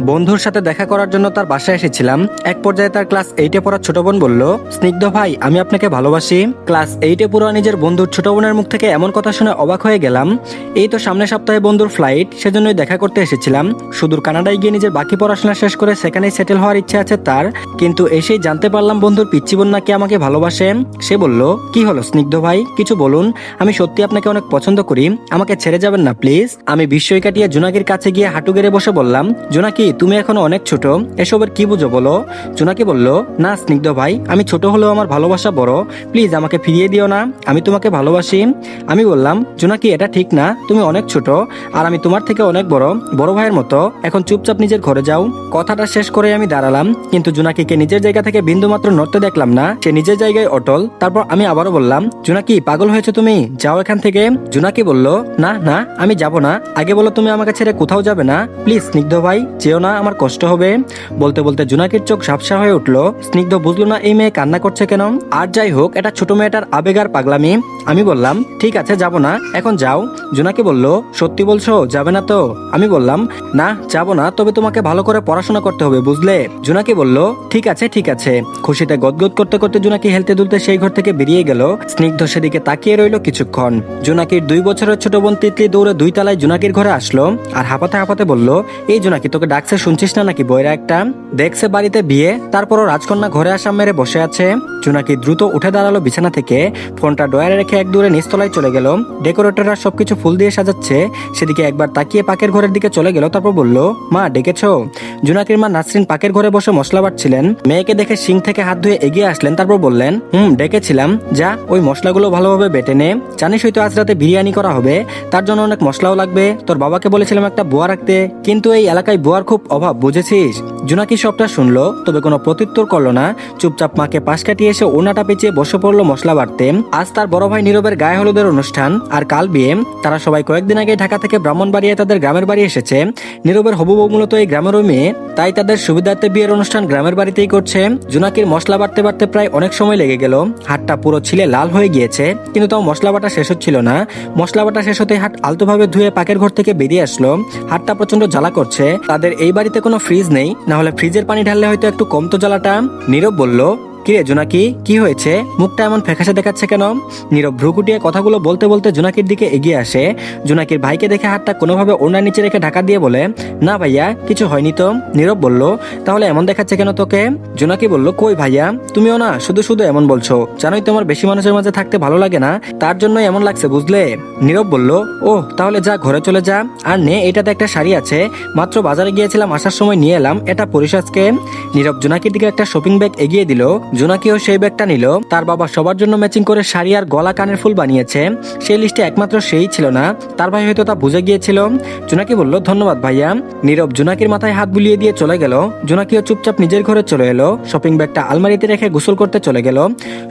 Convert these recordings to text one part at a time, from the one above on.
বন্ধুর সাথে দেখা করার জন্য তার বাসায় এসেছিলাম। এক পর্যায়ে তার ক্লাস এইটে পড়া ছোট বোন বলল, স্নিগ্ধ ভাই, আমি আপনাকে ভালোবাসি। ক্লাস এইটে পড়া নিজের বন্ধুর ছোট বোনের মুখ থেকে এমন কথা শুনে অবাক হয়ে গেলাম। এই তো সামনের সপ্তাহে বন্ধুর ফ্লাইট সেজন্যই দেখা করতে এসেছিলাম। সুদূর কানাডায় গিয়ে নিজের বাকি পড়াশোনা শেষ করে সেখানেই সেটেল হওয়ার ইচ্ছা আছে তার। কিন্তু এসেই জানতে পারলাম বন্ধুর পিচ্ছি বোন নাকি আমাকে ভালোবাসে। সে বলল, কি হলো স্নিগ্ধ ভাই? কিছু বলুন। আমি সত্যি আপনাকে অনেক পছন্দ করি। আমাকে ছেড়ে যাবেন না, প্লিজ। আমি বিস্ময় কাটিয়ে জোনাকির কাছে গিয়ে হাঁটু গেড়ে বসে বললাম, জোনাকি তুমি এখনও অনেক ছোট। এসবের কি বুঝো বলো? জোনাকি বলল, না, স্নিগ্ধ ভাই, আমি ছোট হলেও আমার ভালোবাসা বড়। প্লিজ আমাকে ফিরিয়ে দিও না, আমি তোমাকে ভালোবাসি। আমি বললাম, জোনাকি, এটা ঠিক না, তুমি অনেক ছোট, আর আমি তোমার থেকে অনেক বড় বড় ভাইয়ের মতো। এখন চুপচাপ নিজের ঘরে যাও। কথাটা শেষ করে আমি দাঁড়ালাম, কিন্তু জোনাকিকে নিজের জায়গা থেকে বিন্দু মাত্র নড়তে দেখলাম না। সে নিজের জায়গায় অটল। তারপর আমি আবারও বললাম, জোনাকি, পাগল হয়েছে তুমি, যাও এখান থেকে। জোনাকি বলল, না না, আমি যাব না। আগে বলো তুমি আমাকে ছেড়ে কোথাও যাবে না। প্লিজ, স্নিগ্ধ ভাই, যেও না, আমার কষ্ট হবে। বলতে বলতে জোনাকির চোখ ঝাপসা হয়ে উঠল। স্নিগ্ধ বুঝলো না, এই মেয়ে কান্না করছে কেন? আর যাই হোক, এটা ছোট মেয়েটার আবেগ আর পাগলামি। আমি বললাম, ঠিক আছে, যাব না, এখন যাও। জোনাকি বলল, সত্যি বলছো, যাবে না তো? আমি বললাম, না, যাব না, তবে তোমাকে ভালো করে পড়াশোনা করতে হবে, বুঝলে? জোনাকি বলল, ঠিক আছে ঠিক আছে। খুশিতে গদগদ করতে করতে জোনাকি হেলতে দুলতে সেই ঘর থেকে বেরিয়ে গেল। স্নিগ্ধ সেদিকে তাকিয়ে রইল কিছুক্ষণ। জোনাকির দুই বছরের ছোট বোন তিতলি দৌড়ে দুই তালায় জোনাকির ঘরে আসলো। আর হাঁপাতে হাঁপাতে বলল, এই জোনাকি, তোকে ডাকছে শুনছিস না নাকি বইরা একটা? দেখছে বাড়িতে বিয়ে, তারপরও রাজকন্যা ঘরে আসা মেরে বসে আছে। জোনাকি দ্রুত উঠে দাঁড়াল বিছানা থেকে, ফোনটা ডয়ারে রেখে এক দূরে নিচতলায় চলে গেল। ডেকোরেটররা সবকিছু ফুল দিয়ে সাজাচ্ছে। সেদিকে একবার তাকিয়ে পাকের ঘরের দিকে চলে গেল, তারপর বলল, মা, ডেকেছো? জোনাকির মা নাসরিন পাকের ঘরে বসে মশলা বাটছিলেন। মেয়েকে দেখে সিং থেকে হাত ধুয়ে এগিয়ে আসলেন, তারপর বললেন, হুম, ডেকেছিলাম। যা, ওই মশলাগুলো ভালোভাবে বেটে নে। জানিস হয়তো আজ রাতে বিরিয়ানি করা হবে, তার জন্য অনেক মশলাও লাগবে। তোর বাবাকে বলেছিলাম একটা বুয়া রাখতে, কিন্তু এই এলাকায় বুয়ার খুব অভাব, বুঝেছিস? জোনাকি সবটা শুনলো? তবে কোনো প্রত্যুত্তর করল না। চুপচাপ মাকে পাশ কাটিয়ে এসে ওনাটা পেঁচিয়ে বসে পড়ল মশলা বাড়তে। আজ তার বড় ভাই নীরবের গায়ে হলুদের অনুষ্ঠান আর কাল বিয়ে। তারা সবাই কয়েকদিন আগে ঢাকা থেকে ব্রাহ্মণবাড়িয়া তাদের গ্রামের বাড়ি এসেছে। নীরবের হবু মূলত এই গ্রামেরও মেয়ে। তাই তাদের সুবিধার্থে বিয়ের অনুষ্ঠান গ্রামের বাড়িতেই করছে। জোনাকির মশলা বাড়তে বাড়তে প্রায় অনেক সময় লেগে গেল। হাতটা পুরো ছিলে লাল হয়ে গিয়েছে। কিন্তু তাও মশলা বাটা শেষ হচ্ছিল না। মশলা বাটা শেষ হতে হাত আলতোভাবে ধুয়ে পাকের ঘর থেকে বেরিয়ে আসলো। হাতটা প্রচণ্ড জ্বালা করছে। তাদের এই বাড়িতে কোনো ফ্রিজ নেই না হলে ফ্রিজের পানি ঢাললে হয়তো একটু কমতো জ্বালাটা নীরব বলল কিরে জোনাকি? কি হয়েছে? মুখটা এমন ফ্যাকাশে দেখাচ্ছে কেন? নীরব ভ্রুকুটিয়ে কথাগুলো বলতে বলতে জোনাকির দিকে এগিয়ে আসে। জোনাকির ভাইকে দেখে হাতটা কোনোভাবে ওনার নিচে রেখে ঢাকা দিয়ে বলে, না ভাইয়া, কিছু হয়নি তো? নীরব বলল, তাহলে এমন দেখাচ্ছে কেন তোকে? জোনাকি বলল, কই ভাইয়া? তুমিও না, শুধু শুধু এমন বলছো। জানোই তোমার বেশি মানুষের মাঝে থাকতে ভালো লাগে না, তার জন্যই এমন লাগছে, বুঝলে? নীরব বলল ও তাহলে যা, ঘরে চলে যা। আর নে, এটাতে একটা শাড়ি আছে। মাত্র বাজারে গিয়েছিলাম, আসার সময় নিয়ে এলাম, এটা পরিশাজকে নীরব জোনাকির দিকে একটা শপিং ব্যাগ এগিয়ে দিল। জোনাকিও সেই ব্যাগটা নিল। তার বাবা সবার জন্য ম্যাচিং করে শাড়ি আর গলা কানের ফুল বানিয়েছে। সেই লিস্টে একমাত্র সেই ছিল না। তার ভাই হয়তো তা বুঝে গিয়েছিল। জোনাকি বলল, ধন্যবাদ ভাইয়া। নীরব জোনাকির মাথায় হাত বুলিয়ে দিয়ে চলে গেল। জোনাকিও চুপচাপ নিজের ঘরে চলে এলো। শপিং ব্যাগটা আলমারিতে রেখে গোসল করতে চলে গেল।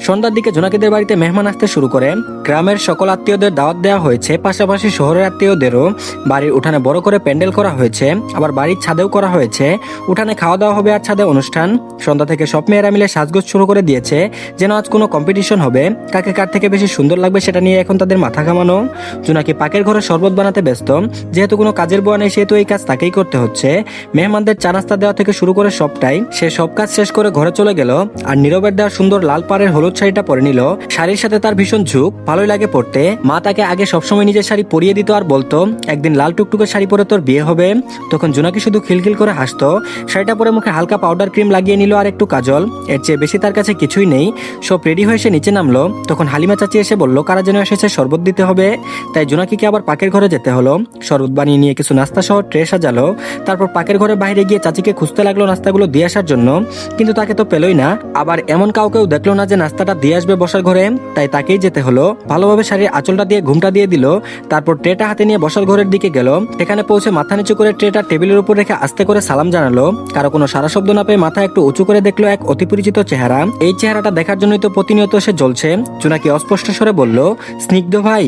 সন্ধ্যার দিকে জোনাকিদের বাড়িতে মেহমান আসতে শুরু করে। গ্রামের সকল আত্মীয়দের দাওয়াত দেওয়া হয়েছে। পাশাপাশি শহরের আত্মীয়দেরও। বাড়ির উঠানে বড় করে প্যান্ডেল করা হয়েছে। আবার বাড়ির ছাদেও করা হয়েছে। উঠানে খাওয়া দাওয়া হবে আর ছাদে অনুষ্ঠান। সন্ধ্যা থেকে সব মেয়েরা মিলে সাজগোজ শুরু করে দিয়েছে যেন আজ কোনো কম্পিটিশন হবে। কাকে কার থেকে বেশি সুন্দর লাগবে সেটা নিয়ে এখন তাদের মাথা ঘামানো। জোনাকি পাকের ঘরে শরবত বানাতে ব্যস্ত। যেহেতু কোনো কাজের বোয়া নেই, সেহেতু এই কাজ তাকেই করতে হচ্ছে। মেহমানদের চা নাস্তা দেওয়া থেকে শুরু করে সবটাই সে সব কাজ শেষ করে ঘরে চলে গেল আর নীরবের দেওয়া সুন্দর লাল পাড়ের হলুদ শাড়িটা পরে নিল। শাড়ির সাথে তার ভীষণ ঝুঁক, ভালোই লাগে পড়তে মা তাকে আগে সবসময় নিজের শাড়ি পরিয়ে দিত আর বলতো, একদিন লাল টুকটুকে শাড়ি পরে তোর বিয়ে হবে। তখন জোনাকি শুধু খিলখিল করে হাসতো। শাড়িটা পরে মুখে হালকা পাউডার ক্রিম লাগিয়ে নিল আর একটু কাজল। এর চেয়ে বেশি তার কাছে কিছুই নেই। সব রেডি হয়ে সে নিচে নামলো। তখন হালিমা চাচি এসে বলল, কারা যেন এসেছে, শরবত দিতে হবে? তাই জোনাকিকে আবার পাকের ঘরে যেতে হলো। শরবত বানিয়ে নিয়ে কিছু নাস্তা সহ ট্রে সাজালো। তারপর পাকের ঘরে বাইরে গিয়ে চাচিকে খুঁজতে লাগল নাস্তাগুলো দিয়ে আসার জন্য। কিন্তু তাকে তো পেলই না। আবার এমন কাউকেও দেখল না যে নাস্তাটা দিয়ে আসবে বসার ঘরে। তাই তাকেই যেতে হলো। ভালোভাবে শাড়ির আঁচলটা দিয়ে ঘুমটা দিয়ে দিল। তারপর ট্রেটা হাতে নিয়ে বসার ঘরের দিকে গেল। এখানে পৌঁছে মাথা নিচু করে ট্রেটা টেবিলের উপর রেখে আস্তে করে সালাম জানালো। কারও কোনো সারা শব্দ না পেয়ে মাথা একটু উঁচু করে দেখল এক অতি পরিচিত চেহারা। এই চেহারাটা দেখার জন্যই তো প্রতিনিয়ত সে জ্বলছে। চুনাকি অস্পষ্ট স্বরে বলল, স্নিগ্ধ ভাই।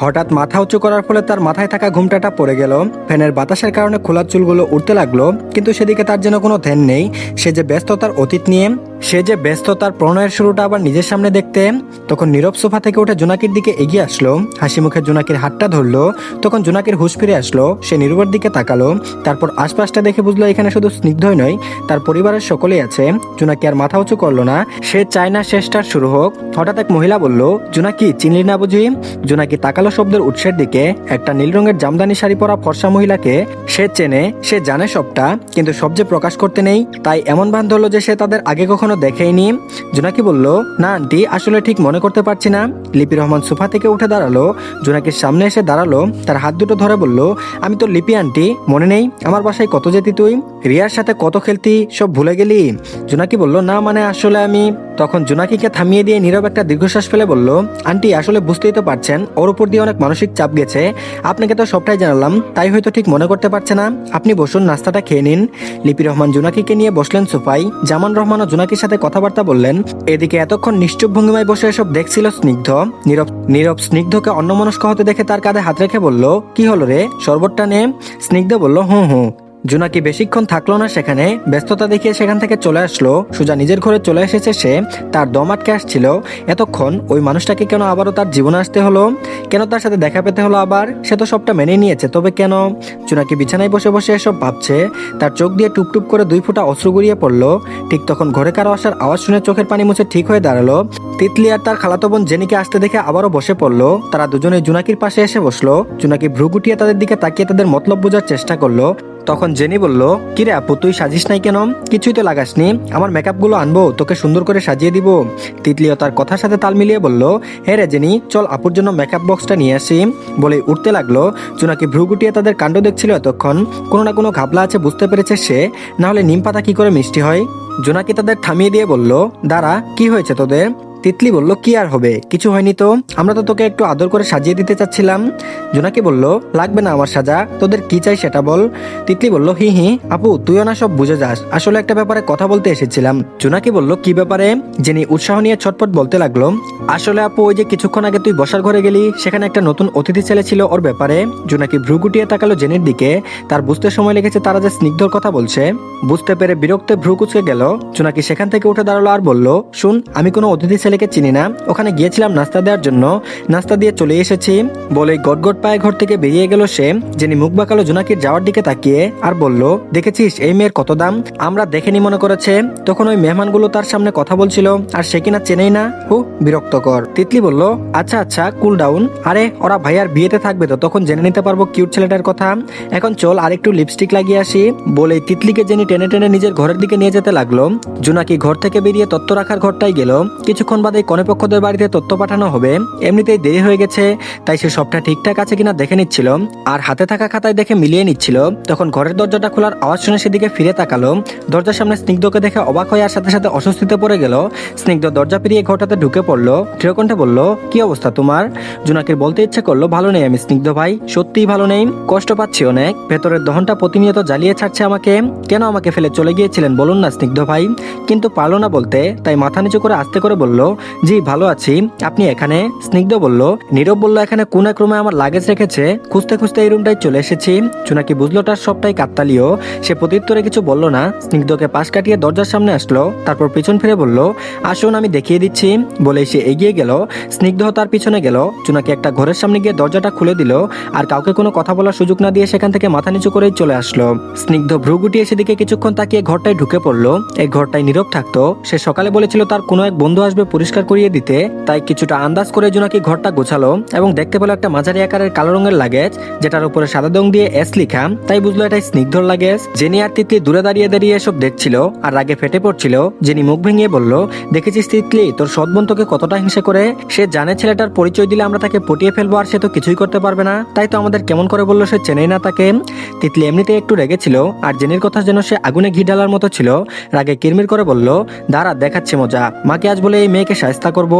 হঠাৎ মাথা উঁচু করার ফলে তার মাথায় থাকা ঘুমটাটা পড়ে গেল। ফ্যানের বাতাসের কারণে খোলা চুলগুলো উঠতে লাগল, কিন্তু সেদিকে তার যেন কোনো ধ্যান নেই। সে যে ব্যস্ততার অতীত নিয়ে সে যে ব্যস্ত তার প্রণয়ের শুরুটা আবার নিজের সামনে দেখতে, তখন নীরব সোফা থেকে উঠে জোনাকির দিকে এগিয়ে আসলো। হাসি মুখে জোনাকির হাতটা ধরলো, তখন জোনাকির হুশ ফিরে আসলো। সে নীরবের দিকে তাকালো, তারপর আশপাশটা দেখে বুঝলো এখানে শুধু স্নিগ্ধই নয়, তার পরিবারের সকলেই আছে। জোনাকি আর মাথা উঁচু করল না, সে চায় না শেষটার শুরু হোক। হঠাৎ এক মহিলা বলল, জোনাকি, চিনলি না বুঝি? জোনাকি তাকালো শব্দের উৎসের দিকে। একটা নীল রঙের জামদানি শাড়ি পরা ফর্সা মহিলাকে। সে চেনে, সে জানে সবটা, কিন্তু সব যে প্রকাশ করতে নেই, তাই এমন ভান ধরলো যে সে তাদের আগে কখনো দেখেইনি? জোনাকি বলল, না, আন্টি, আসলে ঠিক মনে করতে পারছি না। লিপি রহমান সোফা থেকে উঠে দাঁড়াল। জোনাকির সামনে এসে দাঁড়াল, তার হাত দুটো ধরে বলল, আমি তো লিপি, আন্টি, মনে নেই, আমার বাসায় কত যেতি তুই? রিয়ার সাথে কত খেলতি, সব ভুলে গেলি? জোনাকি বলল, না মানে আসলে আমি তখন জোনাকিকে থামিয়ে দিয়ে নীরব একটা দীর্ঘশ্বাস ফেলে বলল, আন্টি, আসলে বুঝতেই তো পারছেন, ওর উপর দিয়ে অনেক মানসিক চাপ গেছে। আপনাকে তো সবটাই জানালাম, তাই হয়তো ঠিক মনে করতে পারছে না। আপনি বসুন, নাস্তাটা খেয়ে নিন। লিপি রহমান জোনাকিকে নিয়ে বসলেন সোফাই জামান রহমান ও জোনাকির সাথে কথাবার্তা বললেন, এদিকে এতক্ষণ নিশ্চুপ ভঙ্গিমায় বসে এসব দেখছিল স্নিগ্ধ। নীরব নীরব স্নিগ্ধকে অন্যমনস্ক হতে দেখে তার কাঁধে হাত রেখে বলল, কি হলো রে? শরবতটা নে। স্নিগ্ধ বলল হুঁ হুঁ জোনাকি বেশিক্ষণ থাকল না সেখানে, ব্যস্ততা দেখিয়ে সেখান থেকে চলে আসলো। সুজা নিজের ঘরে চলে এসেছে সে, তার দম আটকে আসছিল। এতক্ষণ ওই মানুষটাকে কেন আবারও তার জীবনে আসতে হলো? কেন তার সাথে দেখা পেতে হলো আবার? সে তো সবটা মেনে নিয়েছে, তবে কেন? জোনাকি বিছানায় বসে বসে এসব ভাবছে। তার চোখ দিয়ে টুপটুপ করে দুই ফোঁটা অশ্রু গড়িয়ে পড়ল। ঠিক তখন ঘরে কারও আসার আওয়াজ শুনে চোখের পানি মুছে ঠিক হয়ে দাঁড়াল। তিতলি আর তার খালাতো বোন জেনিকে আসতে দেখে আবারও বসে পড়ল। তারা দুজনে জুনাকির পাশে এসে বসল। জুনাকি ভ্রু গুটিয়ে তাদের দিকে তাকিয়ে তাদের মতলব বোঝার চেষ্টা করল। তখন জেনি বলল, কিরে আপু, তুই সাজিস নাই কেন? কিছুই তো লাগাসনি। আমার মেকআপগুলো আনব, তোকে সুন্দর করে সাজিয়ে দিব। তিতলিও তার কথার সাথে তাল মিলিয়ে বলল, হে রে জেনি, চল আপুর জন্য মেকআপ বক্সটা নিয়ে আসি। বলে উঠতে লাগল। জোনাকি ভ্রু গুটিয়ে তাদের কাণ্ড দেখছিল এতক্ষণ। কোনো না কোনো ঘাবলা আছে, বুঝতে পেরেছে সে। না হলে নিম পাতা কি করে মিষ্টি হয়? জোনাকি তাদের থামিয়ে দিয়ে বলল, দাঁড়া, কি হয়েছে তোদের? তিতলি বলল, কি আর হবে? কিছু হয়নি তো? আমরা তো তোকে একটু আদর করে সাজিয়ে দিতে চাচ্ছিলাম। জোনাকি বলল, লাগবে না আমার সাজা। তোদের কি চাই সেটা বল। তিতলি বলল, হি হি। আপু, তুইও না সব বুঝে যাস। আসলে একটা ব্যাপারে কথা বলতে এসেছিলাম। জোনাকি বলল, কি ব্যাপারে? যিনি উৎসাহ নিয়ে ছটপট বলতে লাগল, আসলে আপু, ওই যে কিছুক্ষণ আগে তুই বসার ঘরে গেলি, সেখানে একটা নতুন অতিথি ছেলে ছিল ওর ব্যাপারে। জোনাকি ভ্রু গুটিয়ে তাকালো জেনের দিকে। তার বুঝতে সময় লেগেছে তারা যে স্নিগ্ধর কথা বলছে। বুঝতে পেরে বিরক্তে ভ্রু কুচকে গেল। জোনাকি সেখান থেকে উঠে দাঁড়াল আর বলল, শুন, আমি কোনো অতিথি ছেলেকে চিনি না। ওখানে গিয়েছিলাম নাস্তা দেওয়ার জন্য। নাস্তা দিয়ে চলে এসেছি। বলে গটগট পায়ে ঘর থেকে বেরিয়ে গেল সে, যিনি মুখ বাঁকালো জোনাকির যাওয়ার দিকে তাকিয়ে আর বলল, দেখেছিস এই মেয়ের কত দাম? আমরা দেখেনি মনে করেছে। তখন ওই মেহমানগুলো তার সামনে কথা বলছিল, আর সে কিনা চেনেই না? হু, বিরক্তকর। তিতলি বলল আচ্ছা আচ্ছা কুল ডাউন আরে, ওরা ভাইয়ার বিয়েতে থাকবে তো, তখন জেনে নিতে পারব কিউট ছেলেটার কথা। এখন চল আর একটু লিপস্টিক লাগিয়ে আসি। বলে তিতলিকে জেনে টেনে টেনে নিজের ঘরের দিকে নিয়ে যেতে লাগল, জোনাকি ঘর থেকে বেরিয়ে তত্ত্ব রাখার ঘরটাই গেল। কিছুক্ষণ বাদে কনেপক্ষদের বাড়িতে তথ্য পাঠানো হবে। এমনিতেই দেরি হয়ে গেছে, তাই সে সবটা ঠিকঠাক আছে কিনা দেখে নিচ্ছিল। আর হাতে থাকা খাতায় দেখে মিলিয়ে নিচ্ছিল। তখন ঘরের দরজাটা খোলার আওয়াজ শুনে সেদিকে ফিরে তাকালো। দরজার সামনে স্নিগ্ধকে দেখে অবাক হয়ে আর সাথে সাথে অস্বস্তিতে পড়ে গেল। স্নিগ্ধ দরজা পেরিয়ে ঘরটাতে ঢুকে পড়ল। দৃঢ়কণ্ঠে বলল, কি অবস্থা তোমার? জোনাকির বলতে ইচ্ছে করল, ভালো নেই আমি স্নিগ্ধ ভাই, সত্যিই ভালো নেই। কষ্ট পাচ্ছি অনেক। ভেতরের দহনটা প্রতিনিয়ত জ্বালিয়ে ছাড়ছে আমাকে। কেন আমাকে ফেলে চলে গিয়েছিলেন বলুন না স্নিগ্ধ ভাই? কিন্তু পারল না বলতে, তাই মাথা নিচু করে আস্তে করে বলল জি, ভালো আছি। আপনি এখানে? স্নিগ্ধ বলল, নীরব বলল, এখানে কোন এক রুমে আমার লাগেজ রেখেছে? খুঁজতে খুঁজতে এই রুমটাই চলে এসেছি। চুনাকি বুঝলো তার সবটাই কাত্তালিও সে প্রত্যুত্তরে কিছু বলল না। স্নিগ্ধকে পাশ কাটিয়ে দরজার সামনে আসলো, তারপর পিছন ফিরে বলল, আসুন, আমি দেখিয়ে দিচ্ছি। বলে সে এগিয়ে গেল। স্নিগ্ধ তার পিছনে গেল। চুনাকি একটা ঘরের সামনে গিয়ে দরজাটা খুলে দিল, আর কাউকে কোনো কথা বলার সুযোগ না দিয়ে সেখান থেকে মাথা নিচু করেই চলে আসলো। স্নিগ্ধ ভ্রু গুটিয়ে সেদিকে কিছুক্ষণ তাকিয়ে ঘরটায় ঢুকে পড়ল। এই ঘরটায় নীরব থাকতো। সে সকালে বলেছিল, তার কোনো এক বন্ধু আসবে পরিষ্কার করিয়ে দিতে, তাই কিছুটা আন্দাজ করে জোনাকি ঘরটা গোছালো এবং দেখতে পেল একটা মাঝারি আকারের কালো রঙের লাগেজ যেটার উপরে সাদা দং দিয়ে এস লিখা, তাই বুঝলো এটাই স্নিগ্ধর লাগেজ জেনি আর তিতলি দূরে দাঁড়িয়ে দাঁড়িয়ে এসব দেখছিল আর রাগে ফেটে পড়ছিল। জেনি মুখ ভেঙিয়ে বলল, দেখেছিস তিতলি, তোর সৎবন তোকে কতটা হিংসে করে? সে জানে ছেলেটার পরিচয় দিলে আমরা তাকে পটিয়ে ফেলব আর সে তো কিছুই করতে পারবে না। তাই তো আমাদের কেমন করে বলল সে চেনেই না তাকে। তিতলি এমনিতে একটু রেগেছিল আর জেনির কথা যেন সে আগুনে ঘি ঢালার মতো ছিল, রাগে কিরমির করে বলল, দাঁড়া, দেখাচ্ছে মজা। মাকে আজ বলে এই মেয়েকে সায়স্তা করব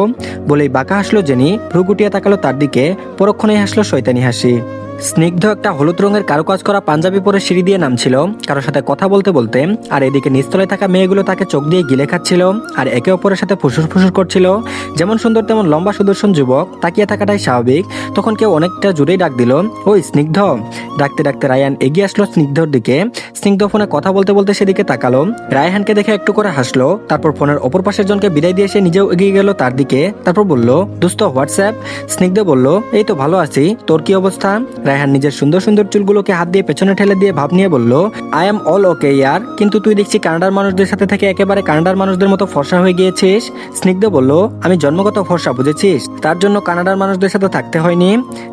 বলেই বাঁকা হাসলো জেনি ভ্রুগুটিয়া তাকালো তার দিকে পরক্ষণেই হাসলো শৈতানি হাসি। স্নিগ্ধ একটা হলুদ রঙের কারুকাজ করা পাঞ্জাবি পরে সিঁড়ি দিয়ে নামছিল। কারোর সাথে কথা বলতে বলতে আর এদিকে নিচতলায় থাকা মেয়েগুলো তাকে চোখ দিয়ে গিলে খাচ্ছিল আর একে অপরের সাথে ফুসুর ফুসুর করছিল। যেমন সুন্দর তেমন লম্বা সুদর্শন যুবক, তাকিয়ে থাকাটাই স্বাভাবিক। তখন কেউ অনেকটা জোরেই ডাক দিল, ওই স্নিগ্ধ। ডাকতে ডাকতে রায়ান এগিয়ে আসলো স্নিগ্ধর দিকে। স্নিগ্ধ ফোনে কথা বলতে বলতে সেদিকে তাকালো। রায়হানকে দেখে একটু করে হাসলো। তারপর ফোনের অপর পাশের জনকে বিদায় দিয়ে সে নিজেও এগিয়ে গেল তার দিকে। তারপর বলল, দোস্ত, হোয়াটসঅ্যাপ? স্নিগ্ধ বলল, এই তো ভালো আছি। তোর কি অবস্থা? রায়হান নিজের সুন্দর সুন্দর চুলগুলোকে হাত দিয়ে পেছনে ঠেলে দিয়ে ভাব নিয়ে বলল আই এম অল ওকে ইয়ার। কিন্তু তুই দেখছি কানাডার মানুষদের সাথে থেকে একেবারে কানাডার মানুষদের মতো ফর্সা হয়ে গিয়েছিস? স্নিগ্ধ বলল, আমি জন্মগত ফর্সা, বুঝেছিস? তার জন্য কানাডার মানুষদের সাথে থাকতে হয়নি।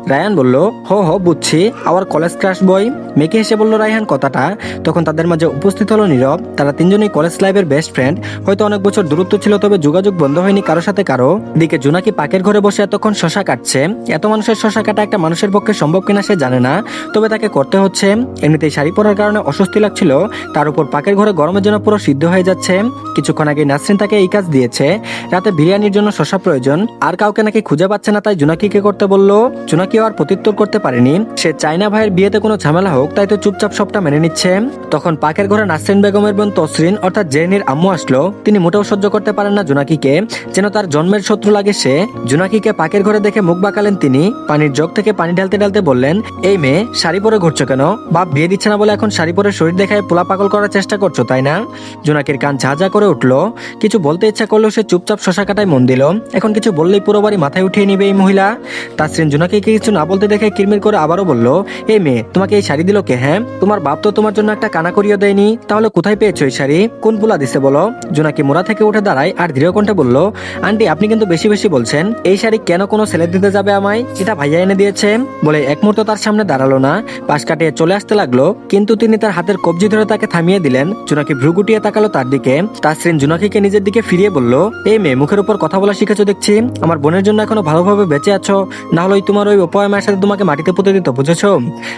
রায়ান বলল, হো হো, বুঝছি। Our college crush boy. মেকে হেসে বলল রায়হান কথাটা? তখন তাদের মাঝে উপস্থিত হলো নীরব। তারা তিনজনই কলেজ লাইফের বেস্ট ফ্রেন্ড। হয়তো অনেক বছর দূরত্ব ছিল, তবে যোগাযোগ বন্ধ হয়নি কারও সাথে কারও। দিকে জোনাকি পাকের ঘরে বসে এতক্ষণ শশা কাটছে। এত মানুষের শশা কাটা একটা মানুষের পক্ষে সম্ভব কিনা সে জানে না। তবে তাকে করতে হচ্ছে, এমনিতেই শাড়ি পরার কারণে অস্বস্তি লাগছিল। তার উপর পাকের ঘরে গরমের জন্য পুরো সিদ্ধ হয়ে যাচ্ছে। কিছুক্ষণ আগে নাসরিন তাকে এই কাজ দিয়েছে। রাতে বিরিয়ানির জন্য শশা প্রয়োজন। আর কাউকে নাকি খুঁজে পাচ্ছে না, তাই জোনাকিকে করতে বলল জোনাকিও আর প্রত্যুত্তর করতে পারেনি। সে চাইনা ভাইয়ের বিয়েতে কোনো ঝামেলা হোক, তাই তো চুপচাপ সবটা মেনে নিচ্ছে। তখন পাকের ঘরে নাসরিন বেগমের বোন তসরিন, অর্থাৎ জেরিনের আম্মু আসলো। তিনি মোটেও সহ্য করতে পারেন না জোনাকিকে। যেন তার জন্মের শত্রু লাগে সে। জোনাকিকে পাকের ঘরে দেখে মুখ বাঁকালেন তিনি। পানির জগ থেকে পানি ঢালতে ঢালতে বললেন এই মেয়ে, শাড়ি পরে ঘুরছো কেন? বাপ বিয়ে দিচ্ছে না বলে এখন শাড়ি পরে শরীর দেখায় পোলা পাগল করার চেষ্টা করছ, তাই না? জোনাকির কান ঝাঁঝা করে উঠল। কিছু বলতে ইচ্ছা করলেও সে চুপচাপ শশা কাটায় মন দিল। এখন কিছু বললেই পুরো বাড়ি মাথায় উঠিয়ে নিবে এই মহিলা। তাসরিন জোনাকিকে কিছু না বলতে দেখে কিরমির করে আবারও বলল, এই মেয়ে, তোমাকে এই শাড়ি দিল কে হ্যাঁ? তোমার বাপ তো তোমার জন্য একটা কানা করিয়ে দেয়নি। তাহলে কোথায় পেয়েছ এই শাড়ি? কোন পোলা দিছে বলো? জোনাকি মোড়া থেকে উঠে দাঁড়ায় আর দৃঢ় কণ্ঠে বলল, আন্টি, আপনি কিন্তু বেশি বেশি বলছেন। এই শাড়ি কেন কোনো ছেলে দিতে যাবে আমায়? এটা ভাইয়া এনে দিয়েছে। বলে এক মুহূর্ত তার সামনে দাঁড়াল না। পাশ কাটিয়ে চলে আসতে লাগল, কিন্তু তিনি তার হাতের কবজি ধরে তাকে থামিয়ে দিলেন। জোনাকি ভ্রু গুটিয়ে তাকালো তার দিকে। তাসরিন জোনাকিকে নিজের দিকে ফিরিয়ে বলল, এই মেয়ে, মুখের উপর কথা বলা শিখেছো দেখছি। আমার বোনের জন্য এখনও ভালোভাবে বেঁচে আছো। না হলে তোমার ওই উপায় মায়ের সাথে তোমাকে মাটিতে পুঁতে দিত, বুঝেছ?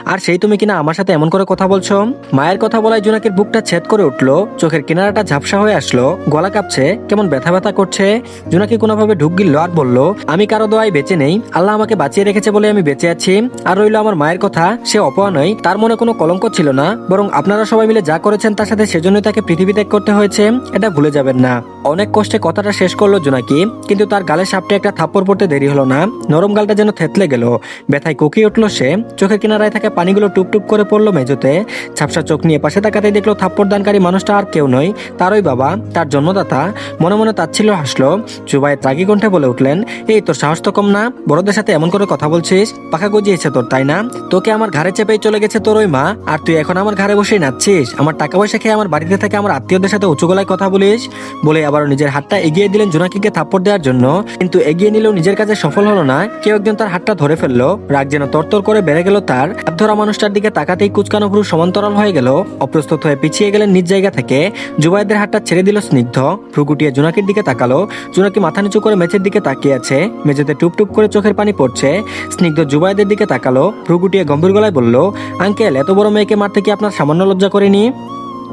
আর সেই তুমি কিনা আমার সাথে এমন করে কথা বলছো? মায়ের কথা বলায় জোনাকির বুকটা ছেদ করে উঠল। চোখের কিনারাটা ঝাপসা হয়ে আসলো। গলা কাঁপছে, কেমন ব্যথা ব্যথা করছে। জোনাকি কোনোভাবে ঢুক গিললো আর বলল, আমি কারও দোয়ায় বেঁচে নেই। আল্লাহ আমাকে বাঁচিয়ে রেখেছে বলে আমি বেঁচে আছি। আর রইল আমার মায়ের কথা, সে অপয়া নয়, তার মনে কোনো কলঙ্ক ছিল না, বরং আপনারা সবাই মিলে যা করেছেন তার সাথে সেজন্য তাকে পৃথিবী ত্যাগ করতে হয়েছে, এটা ভুলে যাবেন না। অনেক কষ্টে কথাটা শেষ করল জোনাকি, কিন্তু তার গালে সাপটে একটা থাপ্পড় পড়তে দেরি হলো না। নরম গালটা যেন থেতলে গেল। ব্যথায় কুকিয়ে উঠল সে। চোখের কিনারায় থাকা পানিগুলো টুপটুপ করে পড়ল মেজোতে ঝাপসা চোখ নিয়ে পাশে তাকাতেই দেখল থাপ্পড় দানকারী মানুষটা আর কেউ নয়, তারই বাবা, তার জন্মদাতা। মনে মনে তাচ্ছিল হাসলো। জুবাই ত্রাগী কণ্ঠে বলে উঠলেন, এই তোর সাহস তো কম না, বড়দের সাথে এমন করে কথা বলছিস? পাখা গজিয়েছে তোর, তাই না? তোকে আমার ঘাড়ে চেপেই চলে গেছে তোর ওই মা, আর তুই এখন আমার ঘাড়ে বসেই নাচছিস? আমার টাকা পয়সা খেয়ে আমার বাড়িতে থেকে আমার আত্মীয়দের সাথে উঁচু গলায় কথা বলিস? বলে আবার নিজের হাতটা এগিয়ে দিলেন জোনাকিকে থাপ্পড় দেওয়ার জন্য। কিন্তু এগিয়ে নিলেও নিজের কাছে সফল হলো না। কেউ একজন তার হাতটা ধরে ফেলল। রাগ যেন তরতর করে বেড়ে গেল তার। হাত ধরা মানুষটার দিকে তাকাতেই কুচকানো পুরো সমান্তরাল হয়ে গেল। অপ্রস্তুত হয়ে পিছিয়ে গেলেন নিজ জায়গা থেকে। জুবাইদের হাতটা ছেড়ে দিল স্নিগ্ধ। ভ্রুকুটিয়ে জোনাকির দিকে তাকালো। জোনাকি মাথা নিচু করে মেঝের দিকে তাকিয়ে আছে। মেঝেতে টুপ টুপ করে চোখের পানি পড়ছে। স্নিগ্ধ জুবাইদের দিকে তাকালো। ভ্রুকুটিয়ে গম্ভীর গলায় বলল, আঙ্কেল, এত বড় মেয়েকে মারতে কি আপনার সামান্য লজ্জা করেনি?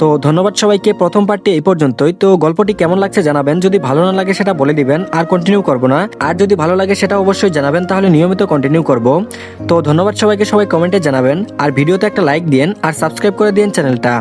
তো ধন্যবাদ সবাইকে, প্রথম পার্টটি এই পর্যন্তই। তো গল্পটি কেমন লাগছে জানাবেন, যদি ভালো না লাগে সেটা বলে দিবেন, আর কন্টিনিউ করব না। আর যদি ভালো লাগে সেটা অবশ্যই জানাবেন, তাহলে নিয়মিত কন্টিনিউ করব। তো ধন্যবাদ সবাইকে, সবাই কমেন্টে জানাবেন, আর ভিডিওতে একটা লাইক দিন আর সাবস্ক্রাইব করে দিন চ্যানেলটা